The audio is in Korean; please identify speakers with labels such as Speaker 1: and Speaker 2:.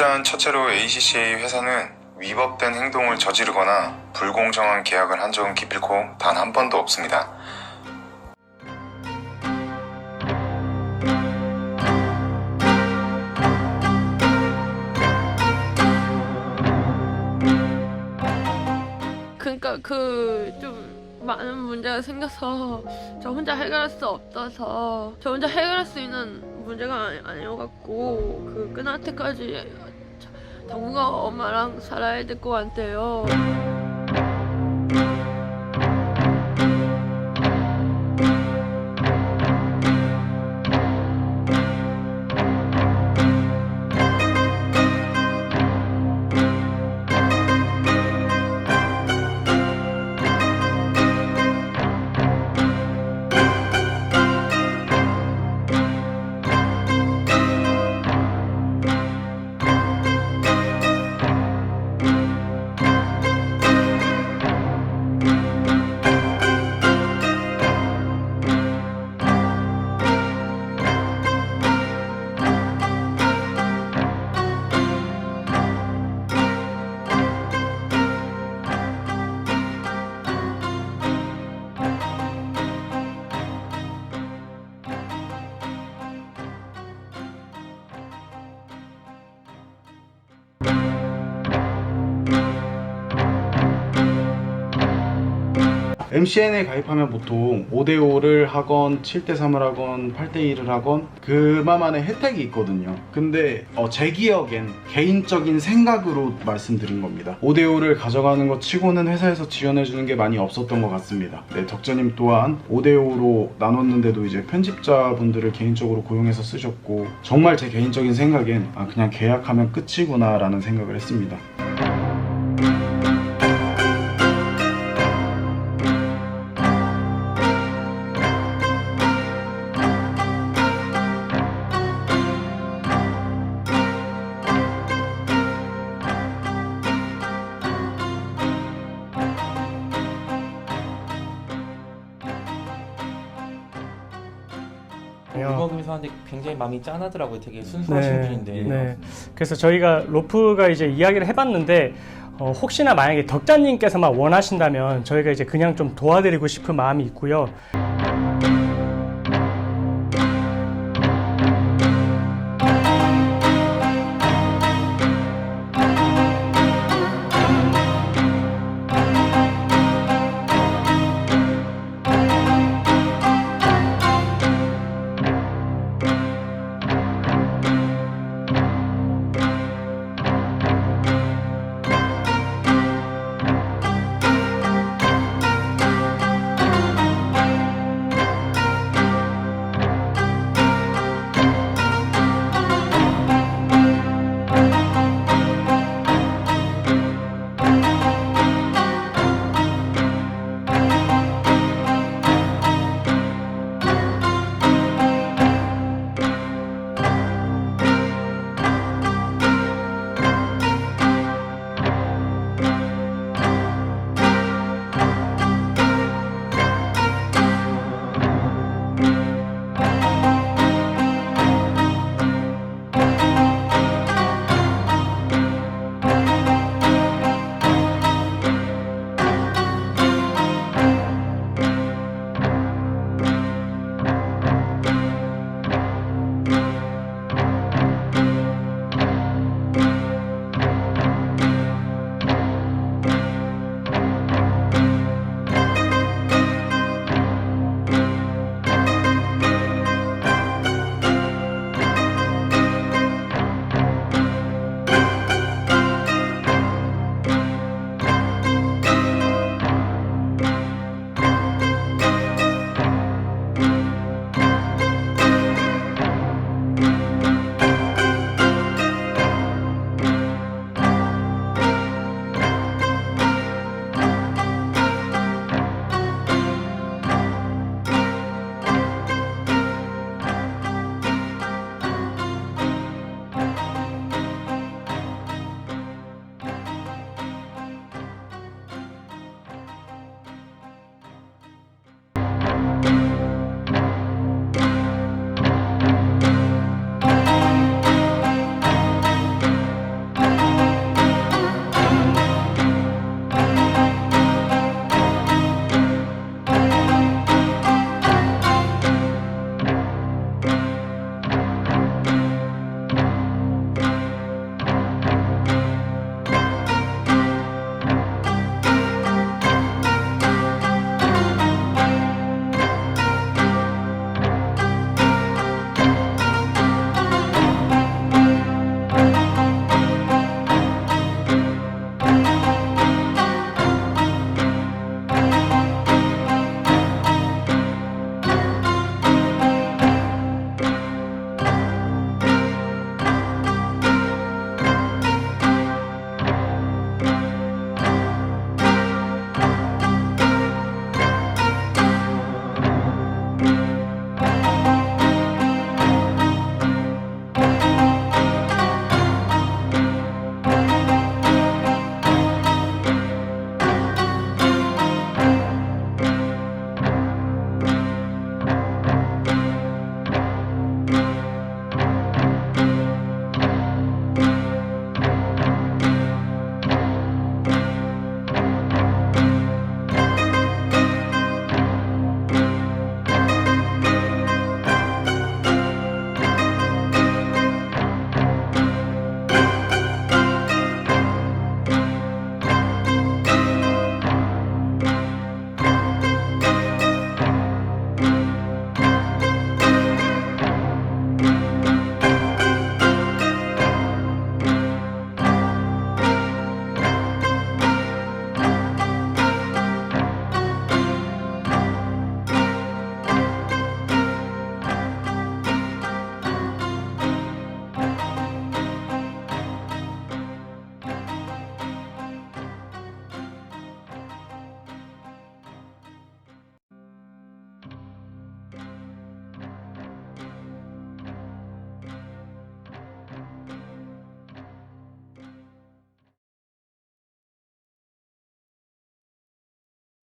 Speaker 1: 일단 첫째로 ACCA 회사는 위법된 행동을 저지르거나 불공정한 계약을 한 적은 기필코 단 한 번도 없습니다.
Speaker 2: 그러니까 그 좀 많은 문제가 생겨서 저 혼자 해결할 수 없어서 저 혼자 해결할 수 있는 문제가 아니, 아니어갖고 그 끝날 때까지 당분간 엄마랑 살아야 될 것 같아요.
Speaker 3: MCN에 가입하면 보통 5대5를 하건 7대3을 하건 8대1을 하건 그만한의 혜택이 있거든요. 근데 어, 제 기억엔 개인적인 생각으로 말씀드린 겁니다. 5대5를 가져가는 것 치고는 회사에서 지원해주는 게 많이 없었던 것 같습니다. 네, 덕재님 또한 5대5로 나눴는데도 이제 편집자분들을 개인적으로 고용해서 쓰셨고 정말 제 개인적인 생각엔 아, 그냥 계약하면 끝이구나 라는 생각을 했습니다.
Speaker 4: 음악회사한테 굉장히 마음이 짠하더라고요. 되게 순수하신
Speaker 5: 네,
Speaker 4: 분인데.
Speaker 5: 네. 그래서 저희가 로프가 이제 이야기를 해봤는데 어, 혹시나 만약에 덕자님께서만 원하신다면 저희가 이제 그냥 좀 도와드리고 싶은 마음이 있고요.